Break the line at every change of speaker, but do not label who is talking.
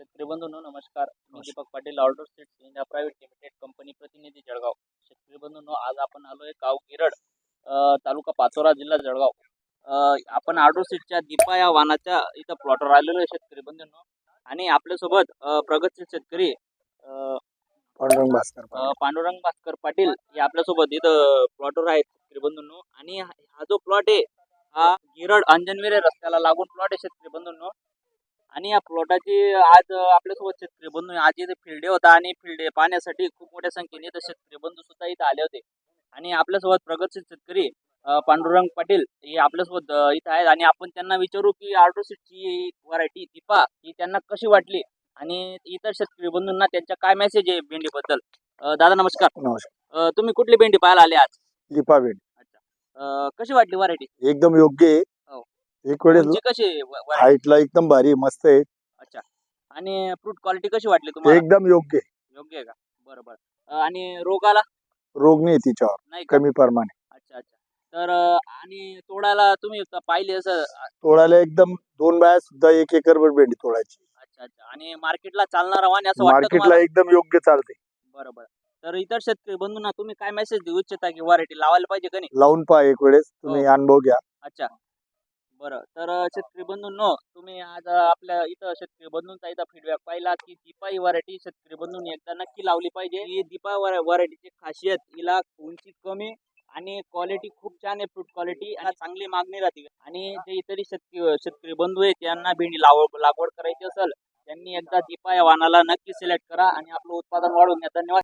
शेतकरी बंधूंनो नमस्कार. मी Deepak Patil outdoor seeds India private limited company प्रतिनिधी जळगाव. शेतकरी बंधूंनो आज आपण आलोय गाव गिरड तालुका पाचोरा जिल्हा जळगाव. आपण आउटडोर सीटच्या दीपा या वाहनाच्या इथं प्लॉटवर आलेलो आहे शेतकरी बंधूंनो आणि आपल्यासोबत प्रगतशील शेतकरी
पांडुरंग भास्कर
पांडुरंग भास्कर पाटील हे आपल्यासोबत इथं प्लॉटवर आहेत शेतकरी बंधूंनो आणि हा हा जो प्लॉट आहे हा गिरड अंजनविरे रस्त्याला लागून प्लॉट आहे शेतकरी बंधूंनो आणि या प्लॉटाची आज आपल्यासोबत शेतकरी बंधू आज इथे फिल्डे होता आणि फिल्डे पाहण्यासाठी खूप मोठ्या संख्येने इथं शेतकरी बंधू सुद्धा इथं आले होते. आणि आपल्यासोबत प्रगतशील शेतकरी पांडुरंग पाटील हे आपल्यासोबत इथं आहेत. आणि आपण त्यांना विचारू की आर्टोसीटची व्हरायटी दीपा ही त्यांना कशी वाटली? आणि इतर शेतकरी बंधूंना त्यांच्या काय मेसेज आहे भेंडीबद्दल? दादा नमस्कार.
नमस्कार.
तुम्ही कुठली भेंडी पाहायला आले आज?
लिपावेड
अ, कशी वाटली व्हरायटी
एकदम योग्य आहे. एक वेळेस
तुमची कशी व्हरायटी
हाईटला एकदम भारी मस्त आहे.
अच्छा. आणि फ्रूट क्वालिटी कशी वाटली तुम्हाला?
एकदम योग्य आहे.
योग्य आहे का? बरं बरं. अ, आणि रोगाला?
रोग नाही तिच्यावर.
नाही का?
कमी प्रमाणे.
अच्छा अच्छा. तर अ, आणि तोडायला तुम्ही पाहिले असं?
तोडायला एकदम दोन बाया सुद्धा एक एकर वर भेंडी तोडायची.
अच्छा अच्छा. आणि मार्केटला चालणारा वाणी असं वाटतं
मार्केटला
तुम्हाला
एकदम योग्य चालते.
बरं बरं. तर इतर शेतकरी बंधूंना तुम्ही काय मेसेज देऊ इच्छिता की व्हरायटी लावायला पाहिजे का नाही?
लावून पहा एक वेळेस. तुम्ही
हो.
अनुभव घ्या.
अच्छा. बरं. तर अ, शेतकरी बंधूंनो तुम्ही आज आपल्या इथं शेतकरी बंधूंचा इथं फीडबॅक पाहिला की दीपा ही व्हरायटी शेतकरी बंधूंनी एकदा नक्की लावली पाहिजे. ही दीपा व्हरायटीची खासियत हिला उंची कमी आणि क्वालिटी खूप छान आहे फ्रूट क्वालिटी आणि चांगली मागणी राहते. आणि जे इतरही शेतकरी शेतकरी बंधू आहेत त्यांना भेंडी लाव लागवड करायची असेल त्यांनी एकदा दीपा या वाहनाला नक्की सिलेक्ट करा आणि आपलं उत्पादन वाढवून घ्या धन्यवाद.